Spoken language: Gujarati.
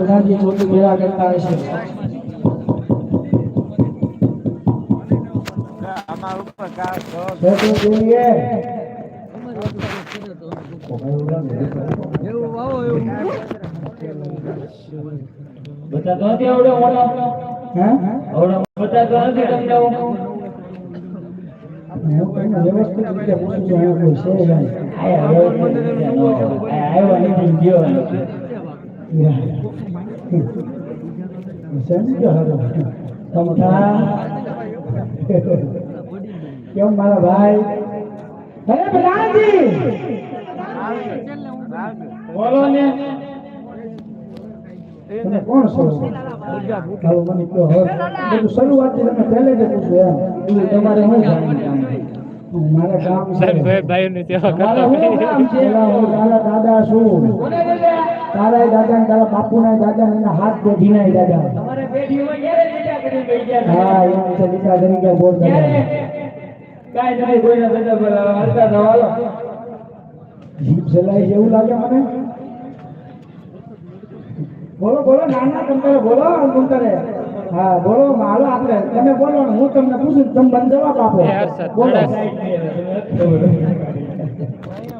બધાથી ચોથી ભેગા કરતા હશે બધા તો બધા કેમ મારા ભાઈ અરે પ્રધાનજી બોલો ને તમે કોણ છો? હવે મને કહો બધું શરૂઆતથી તમે પહેલે જ પૂછ્યું એમ તમારે શું જાણવું કામ છે? મારા ગામ છે ભાઈઓની સેવા તમારે શું? કામ છે પેલા હું તારા દાદા છું? તારા બાપુ ને દાદા એના હાથ પેઢીના દાદા. તમારે પેઢીઓમાં ક્યારે લીટા કરી ગયા હા એમ છે બોલ? કાંઈ દાદા પર થવાલો જીભ ચલાય એવું લાગે મને? બોલો બોલો નાના તમતારે બોલો તમતારે હા બોલો હાલો આપણે. તમે બોલો ને હું તમને પૂછું તમે મને જવાબ આપો. બોલો. હા,